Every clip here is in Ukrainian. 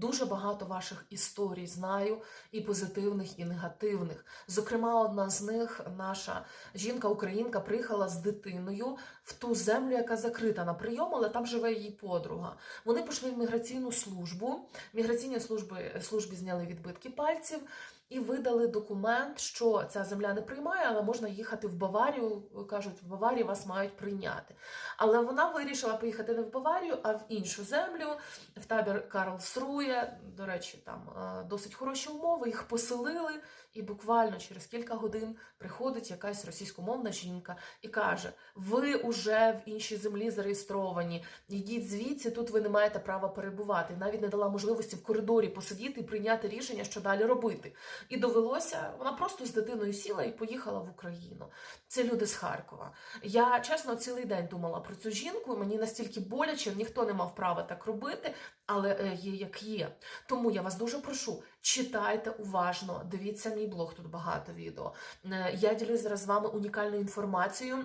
дуже багато ваших історій знаю, і позитивних, і негативних. Зокрема, одна з них, наша жінка-українка, приїхала з дитиною в ту землю, яка закрита на прийом, але там живе її подруга. Вони пішли в міграційну службу. Міграційні служби службі зняли відбитки пальців і видали документ, що ця земля не приймає, але можна їхати в Баварію. кажуть, в Баварії вас мають прийняти. Але вона вирішила поїхати не в Баварію, а в іншу землю, в табір Карлсрує. До речі, там е, досить хороші умови. Їх поселили, і буквально через кілька годин приходить якась російськомовна жінка і каже: Ви уже в іншій землі зареєстровані. Йдіть звідси, тут ви не маєте права перебувати. Навіть не дала можливості в коридорі посидіти і прийняти рішення, що далі робити. І довелося, вона просто з дитиною сіла і поїхала в Україну. Це люди з Харкова. Я чесно цілий день думала про цю жінку. Мені настільки боляче, ніхто не мав права так робити, але е, є як є. Тому я вас дуже прошу, читайте уважно, дивіться мій блог, тут багато відео. Е, Я ділюсь зараз з вами унікальною інформацією.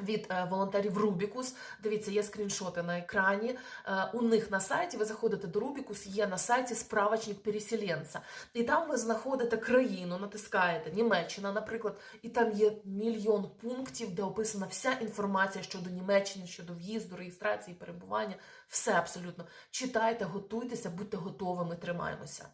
Від е, волонтерів Рубікус, дивіться, є скріншоти на екрані. Е, у них на сайті ви заходите до Рубікус, є на сайті справочник переселенця. І там ви знаходите країну, натискаєте Німеччина, наприклад, і там є мільйон пунктів, де описана вся інформація щодо Німеччини, щодо в'їзду, реєстрації, перебування. Все абсолютно. Читайте, готуйтеся, будьте готовими, тримаємося.